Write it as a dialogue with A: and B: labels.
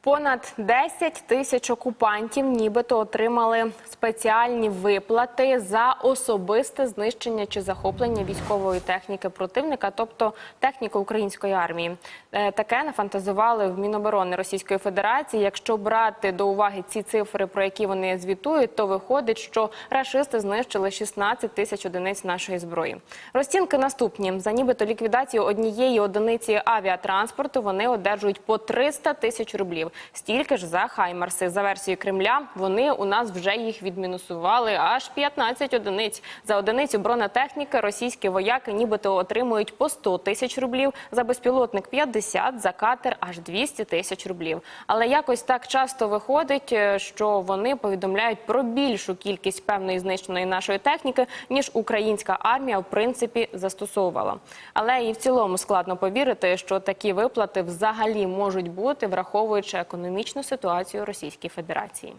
A: Понад 10 тисяч окупантів нібито отримали спеціальні виплати за особисте знищення чи захоплення військової техніки противника, тобто техніки української армії. Е, Таке нафантазували в Міноборони Російської Федерації. Якщо брати до уваги ці цифри, про які вони звітують, то виходить, що рашисти знищили 16 тисяч одиниць нашої зброї. Розцінки наступні: за нібито ліквідацію однієї одиниці авіатранспорту вони одержують по 300 тисяч рублів. Стільки ж за хаймарси. За версією Кремля, вони у нас вже їх відмінусували аж 15 одиниць. За одиницю бронетехніки російські вояки нібито отримують по 100 тисяч рублів, за безпілотник 50, за катер аж 200 тисяч рублів. Але якось так часто виходить, е, що вони повідомляють про більшу кількість певної знищеної нашої техніки, ніж українська армія в принципі застосовувала. Але і в цілому складно повірити, що такі виплати взагалі можуть бути, враховуючи економічну ситуацію Російської Федерації.